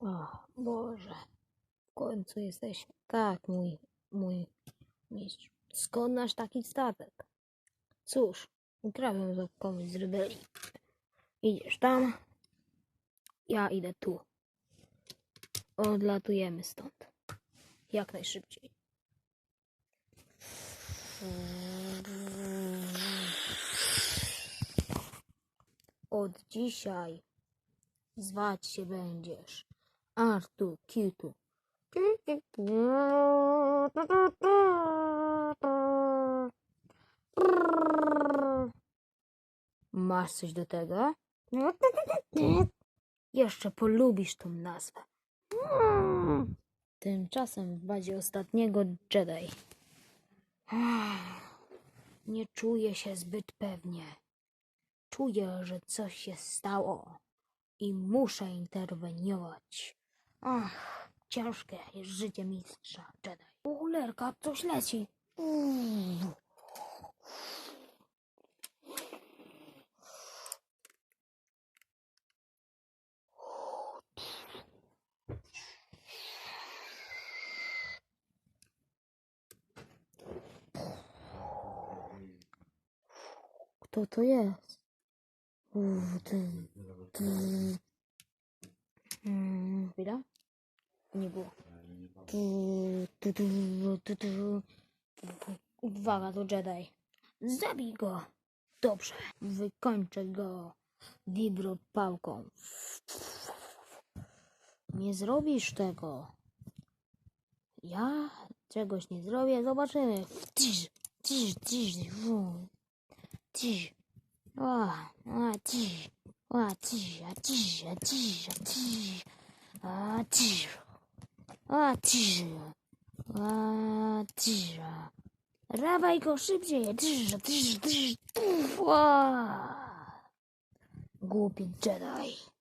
O Boże, w końcu jesteśmy. Tak, mój, mój mistrz. Skąd nasz taki statek? Cóż, ukrawiam ząbkowi z rebelii. Idziesz tam, ja idę tu. Odlatujemy stąd. Jak najszybciej. Od dzisiaj zwać się będziesz Artu Kitu. Masz coś do tego? Jeszcze polubisz tą nazwę. Tymczasem w bazie ostatniego Jedi. Nie czuję się zbyt pewnie. Czuję, że coś się stało i muszę interweniować. Ach, ciężkie jest życie mistrza Jedi. Ulerka, coś leci. Kto to jest? Uuu, ty, ty. Mm, Chwila? Nie było. Tu, tu, tu, tu. Uwaga, to Jedi. Zabij go. Dobrze. Wykończę go vibropałką. Nie zrobisz tego. Ja czegoś nie zrobię. Zobaczymy. Tyż, tyż, fu. Tyż. O, o, tyż. O, tyż, a tyż, a tyż, a tyż. A tyż. A tyż. A tyż. Dawaj go szybciej. Tyż. Uf, o. Głupi Jedi.